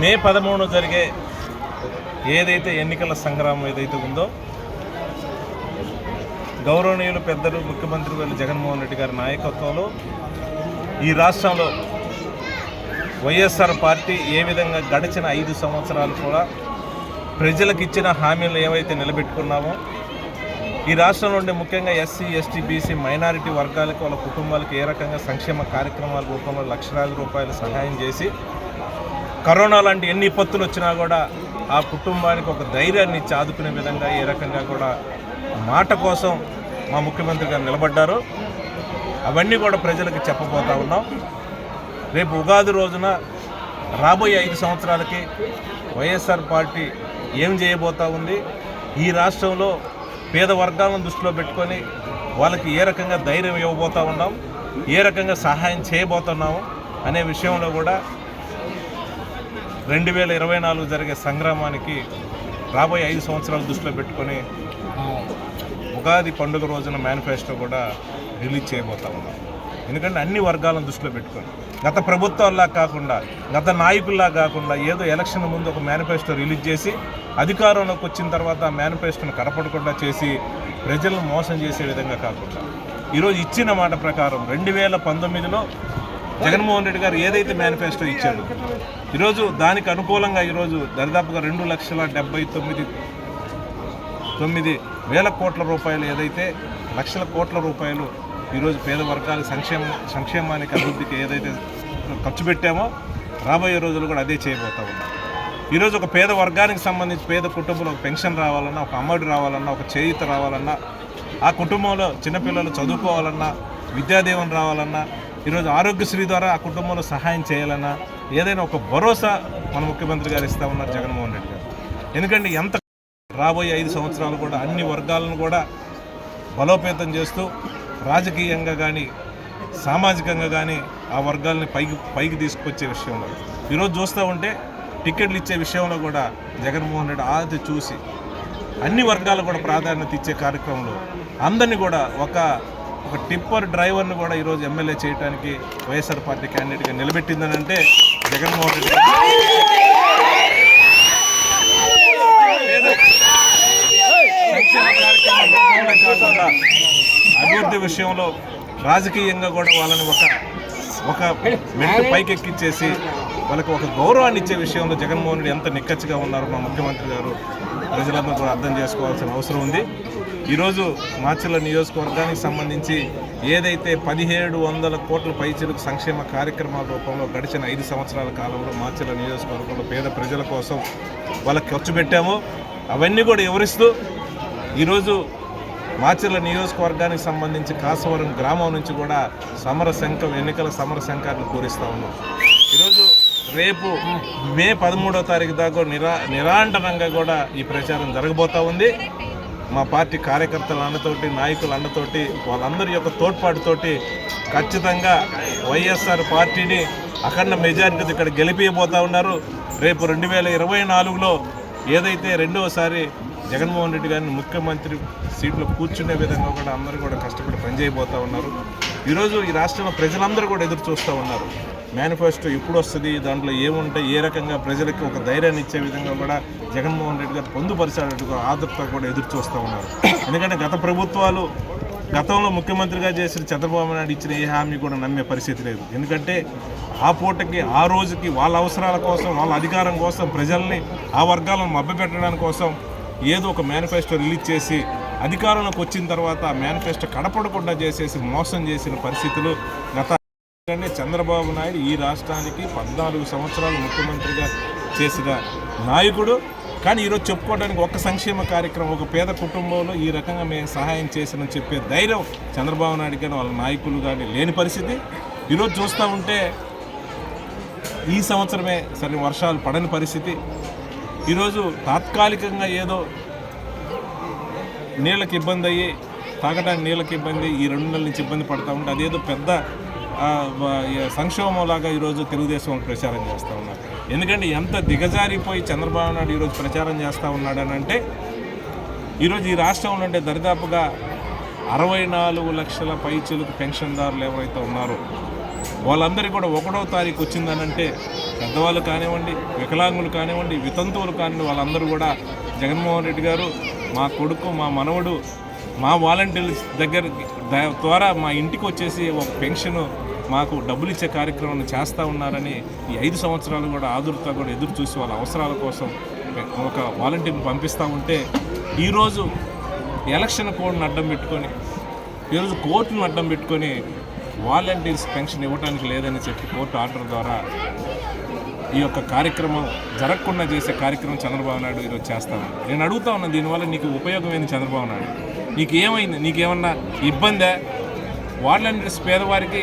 మే పదమూడు జరిగే ఏదైతే ఎన్నికల సంగ్రామం ఏదైతే ఉందో గౌరవనీయులు పెద్దలు ముఖ్యమంత్రి గారు జగన్మోహన్ రెడ్డి గారి నాయకత్వంలో ఈ రాష్ట్రంలో వైఎస్ఆర్ పార్టీ ఏ విధంగా గడిచిన ఐదు సంవత్సరాలు కూడా ప్రజలకు ఇచ్చిన హామీలు ఏవైతే నిలబెట్టుకున్నామో ఈ రాష్ట్రంలో ఉండే ముఖ్యంగా ఎస్సీ ఎస్టీ బీసీ మైనారిటీ వర్గాలకు వాళ్ళ కుటుంబాలకు ఏ రకంగా సంక్షేమ కార్యక్రమాల రూపంలో లక్షలాది రూపాయలు సహాయం చేసి కరోనా లాంటి ఎన్ని విపత్తులు వచ్చినా కూడా ఆ కుటుంబానికి ఒక ధైర్యాన్ని ఇచ్చి ఆదుకునే విధంగా ఏ రకంగా కూడా మాట కోసం మా ముఖ్యమంత్రి గారు నిలబడ్డారు. అవన్నీ కూడా ప్రజలకు చెప్పబోతా ఉన్నాం. రేపు ఉగాది రోజున రాబోయే ఐదు సంవత్సరాలకి వైఎస్ఆర్ పార్టీ ఏం చేయబోతా ఉంది? ఈ రాష్ట్రంలో పేద వర్గాలను దృష్టిలో పెట్టుకొని వాళ్ళకి ఏ రకంగా ధైర్యం ఇవ్వబోతా ఉన్నాం? ఏ రకంగా సహాయం చేయబోతున్నాము? అనే విషయంలో కూడా రెండు వేల ఇరవై నాలుగు జరిగే సంగ్రామానికి రాబోయే ఐదు సంవత్సరాలు దృష్టిలో పెట్టుకొని ఉగాది పండుగ రోజున మేనిఫెస్టో కూడా రిలీజ్ చేయబోతా ఉన్నాం. ఎందుకంటే అన్ని వర్గాలను దృష్టిలో పెట్టుకొని గత ప్రభుత్వాల్లా కాకుండా గత నాయకుల్లా కాకుండా ఏదో ఎలక్షన్ ముందు ఒక మేనిఫెస్టో రిలీజ్ చేసి అధికారంలోకి వచ్చిన తర్వాత ఆ మేనిఫెస్టోను కనపడకుండా చేసి ప్రజలను మోసం చేసే విధంగా కాకుండా ఈరోజు ఇచ్చిన మాట ప్రకారం రెండు వేల పంతొమ్మిదిలో జగన్మోహన్ రెడ్డి గారు ఏదైతే మేనిఫెస్టో ఇచ్చాడు ఈరోజు దానికి అనుకూలంగా ఈరోజు దరిదాపుగా రెండు లక్షల డెబ్బై తొమ్మిది తొమ్మిది వేల కోట్ల రూపాయలు ఏదైతే లక్షల కోట్ల రూపాయలు ఈరోజు పేద వర్గాల సంక్షేమ సంక్షేమానికి అభివృద్ధికి ఏదైతే ఖర్చు పెట్టామో రాబోయే రోజులు కూడా అదే చేయబోతా ఉన్నాం. ఈరోజు ఒక పేద వర్గానికి సంబంధించి పేద కుటుంబంలో ఒక పెన్షన్ రావాలన్నా ఒక అమ్మడి రావాలన్నా ఒక చేయిత రావాలన్నా ఆ కుటుంబంలో చిన్నపిల్లలు చదువుకోవాలన్నా విద్యాదీవెన రావాలన్నా ఈరోజు ఆరోగ్యశ్రీ ద్వారా ఆ కుటుంబంలో సహాయం చేయాలన్నా ఏదైనా ఒక భరోసా మన ముఖ్యమంత్రి గారు ఇస్తా ఉన్నారు జగన్మోహన్ రెడ్డి గారు. ఎందుకంటే ఎంత రాబోయే ఐదు సంవత్సరాలు కూడా అన్ని వర్గాలను కూడా బలోపేతం చేస్తూ రాజకీయంగా కానీ సామాజికంగా కానీ ఆ వర్గాలని పైకి పైకి తీసుకొచ్చే విషయంలో. ఈరోజు చూస్తూ ఉంటే టికెట్లు ఇచ్చే విషయంలో కూడా జగన్మోహన్ రెడ్డి ఆది చూసి అన్ని వర్గాలు కూడా ప్రాధాన్యత ఇచ్చే కార్యక్రమంలో అందరినీ కూడా ఒక ఒక టిప్పర్ డ్రైవర్ని కూడా ఈరోజు ఎమ్మెల్యే చేయడానికి వైఎస్ఆర్ పార్టీ క్యాండిడేట్గా నిలబెట్టిందని అంటే జగన్మోహన్ రెడ్డి కాకుండా అభివృద్ధి విషయంలో రాజకీయంగా కూడా వాళ్ళని ఒక ఒక మెట్టు పైకెక్కించేసి వాళ్ళకి ఒక గౌరవాన్ని ఇచ్చే విషయంలో జగన్మోహన్ రెడ్డి ఎంత నిక్కచ్చిగా ఉన్నారు మా ముఖ్యమంత్రి గారు ప్రజలందరూ కూడా అర్థం చేసుకోవాల్సిన అవసరం ఉంది. ఈరోజు మాచర్ల నియోజకవర్గానికి సంబంధించి ఏదైతే పదిహేడు వందల కోట్ల పైచలకు సంక్షేమ కార్యక్రమాల రూపంలో గడిచిన ఐదు సంవత్సరాల కాలంలో మాచర్ల నియోజకవర్గంలో పేద ప్రజల కోసం వాళ్ళకి ఖర్చు పెట్టామో అవన్నీ కూడా వివరిస్తూ ఈరోజు మాచర్ల నియోజకవర్గానికి సంబంధించి కాసవరం గ్రామం నుంచి కూడా సమర శంఖం ఎన్నికల సమర శంఖాన్ని కోరిస్తూ ఉన్నాం. ఈరోజు రేపు మే పదమూడో తారీఖు దాకా నిరా నిరాంటనంగా కూడా ఈ ప్రచారం జరగబోతూ ఉంది. మా పార్టీ కార్యకర్తల అన్నతోటి నాయకుల అన్నతోటి వాళ్ళందరి యొక్క తోడ్పాటుతోటి ఖచ్చితంగా వైఎస్ఆర్ పార్టీని అఖండ మెజారిటీతో ఇక్కడ గెలిపియబోతా ఉన్నారు. రేపు రెండు వేల ఇరవై నాలుగులో ఏదైతే రెండవసారి జగన్మోహన్ రెడ్డి గారిని ముఖ్యమంత్రి సీట్లో కూర్చునే విధంగా కూడా అందరూ కూడా కష్టపడి పనిచేయబోతా ఉన్నారు. ఈరోజు ఈ రాష్ట్రంలో ప్రజలందరూ కూడా ఎదురు చూస్తూ ఉన్నారు. మేనిఫెస్టో ఎప్పుడు వస్తుంది దాంట్లో ఏముంటాయి ఏ రకంగా ప్రజలకి ఒక ధైర్యాన్ని ఇచ్చే విధంగా కూడా జగన్మోహన్ రెడ్డి గారు పొందుపరిచేటట్టుగా ఆదరతో కూడా ఎదురు చూస్తూ ఉన్నారు. ఎందుకంటే గత ప్రభుత్వాలు గతంలో ముఖ్యమంత్రిగా చేసిన చంద్రబాబు నాయుడు ఇచ్చిన ఏ హామీ కూడా నమ్మే పరిస్థితి లేదు. ఎందుకంటే ఆ పూటకి ఆ రోజుకి వాళ్ళ అవసరాల కోసం వాళ్ళ అధికారం కోసం ప్రజల్ని ఆ వర్గాలను మభ్యపెట్టడానికి కోసం ఏదో ఒక మేనిఫెస్టో రిలీజ్ చేసి అధికారంలోకి వచ్చిన తర్వాత ఆ మేనిఫెస్టో కడపడకుండా చేసేసి మోసం చేసిన పరిస్థితులు గత ఎందుకంటే చంద్రబాబు నాయుడు ఈ రాష్ట్రానికి పద్నాలుగు సంవత్సరాలు ముఖ్యమంత్రిగా చేసిన నాయకుడు. కానీ ఈరోజు చెప్పుకోవడానికి ఒక సంక్షేమ కార్యక్రమం ఒక పేద కుటుంబంలో ఈ రకంగా మేము సహాయం చేసినని చెప్పే ధైర్యం చంద్రబాబు నాయుడు కానీ వాళ్ళ నాయకులు కానీ లేని పరిస్థితి. ఈరోజు చూస్తూ ఉంటే ఈ సంవత్సరమే సరే వర్షాలు పడని పరిస్థితి. ఈరోజు తాత్కాలికంగా ఏదో నీళ్ళకి ఇబ్బంది అయ్యి తాగడానికి నీళ్ళకి ఇబ్బంది ఈ రెండు నెలల నుంచి ఇబ్బంది పడతా ఉంటే అదేదో పెద్ద సంక్షోభంలాగా ఈరోజు తెలుగుదేశం ప్రచారం చేస్తూ ఉన్నారు. ఎందుకంటే ఎంత దిగజారిపోయి చంద్రబాబు నాయుడు ఈరోజు ప్రచారం చేస్తూ ఉన్నాడని అంటే ఈరోజు ఈ రాష్ట్రంలో అంటే దరిదాపుగా అరవై నాలుగు లక్షల పైచులకు పెన్షన్దారులు ఎవరైతే ఉన్నారో వాళ్ళందరికీ కూడా ఒకటో తారీఖు వచ్చిందనంటే పెద్దవాళ్ళు కానివ్వండి వికలాంగులు కానివ్వండి వితంతువులు కానివ్వండి వాళ్ళందరూ కూడా జగన్మోహన్ రెడ్డి గారు మా కొడుకు మా మనవడు మా వాలంటీర్స్ దగ్గర ద్వారా మా ఇంటికి వచ్చేసి ఒక పెన్షన్ మాకు డబ్బులు ఇచ్చే కార్యక్రమాన్ని చేస్తూ ఉన్నారని ఈ ఐదు సంవత్సరాలు కూడా ఆదుర్తా కూడా ఎదురు చూసి వాళ్ళ అవసరాల కోసం ఒక వాలంటీర్ని పంపిస్తూ ఉంటే ఈరోజు ఎలక్షన్ కోడ్ని అడ్డం పెట్టుకొని ఈరోజు కోర్టును అడ్డం పెట్టుకొని వాలంటీర్స్ పెన్షన్ ఇవ్వడానికి లేదని చెప్పి కోర్టు ఆర్డర్ ద్వారా ఈ యొక్క కార్యక్రమం జరగకుండా చేసే కార్యక్రమం చంద్రబాబు నాయుడు ఈరోజు చేస్తాను నేను అడుగుతా ఉన్నా దీనివల్ల నీకు ఉపయోగమైంది చంద్రబాబు నాయుడు? నీకు ఏమైంది నీకేమన్నా ఇబ్బందే? వాలంటీర్స్ పేదవారికి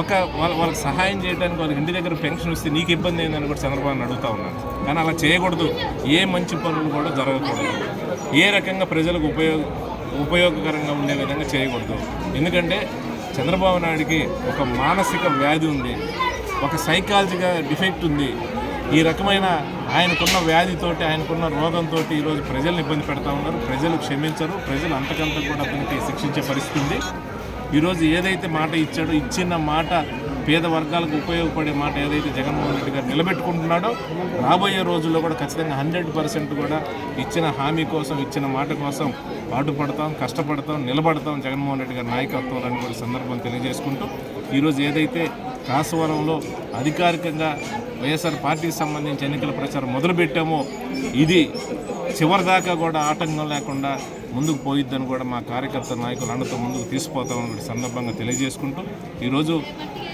ఒక వాళ్ళ వాళ్ళకి సహాయం చేయడానికి వాళ్ళకి ఇంటి దగ్గర పెన్షన్ వస్తే నీకు ఇబ్బంది ఏందని కూడా చంద్రబాబు అడుగుతా ఉన్నాను కానీ అలా చేయకూడదు. ఏ మంచి పనులు కూడా జరగకూడదు. ఏ రకంగా ప్రజలకు ఉపయోగ ఉపయోగకరంగా ఉండే విధంగా చేయకూడదు. ఎందుకంటే చంద్రబాబు నాయుడికి ఒక మానసిక వ్యాధి ఉంది. ఒక సైకాలజీగా డిఫెక్ట్ ఉంది. ఈ రకమైన ఆయనకున్న వ్యాధితోటి ఆయనకున్న రోగంతో ఈరోజు ప్రజలను ఇబ్బంది పెడతా ఉన్నారు. ప్రజలు క్షమించరు. ప్రజలు అంతకంత కూడా అతనికి శిక్షించే పరిస్థితి ఉంది. ఈరోజు ఏదైతే మాట ఇచ్చాడో ఇచ్చిన మాట పేద వర్గాలకు ఉపయోగపడే మాట ఏదైతే జగన్మోహన్ రెడ్డి గారు నిలబెట్టుకుంటున్నాడో రాబోయే రోజుల్లో కూడా ఖచ్చితంగా హండ్రెడ్ పర్సెంట్ కూడా ఇచ్చిన హామీ కోసం ఇచ్చిన మాట కోసం పాటుపడతాం కష్టపడతాం నిలబడతాం జగన్మోహన్ రెడ్డి గారి నాయకత్వాలను కూడా సందర్భం తెలియజేసుకుంటూ ఈరోజు ఏదైతే కాసవరంలో అధికారికంగా వైఎస్ఆర్ పార్టీకి సంబంధించి ఎన్నికల ప్రచారం మొదలుపెట్టామో ఇది చివరిదాకా కూడా ఆటంకం లేకుండా ముందుకు పోయిద్దని కూడా మా కార్యకర్త నాయకులు అండతో ముందుకు తీసుకుపోతామని కూడా సందర్భంగా తెలియజేసుకుంటూ ఈరోజు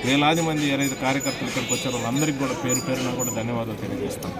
వేలాది మంది ఏదైతే కార్యకర్తలు ఇక్కడికి వచ్చారో వాళ్ళందరికీ కూడా పేరు పేరున కూడా ధన్యవాదాలు తెలియజేస్తాం.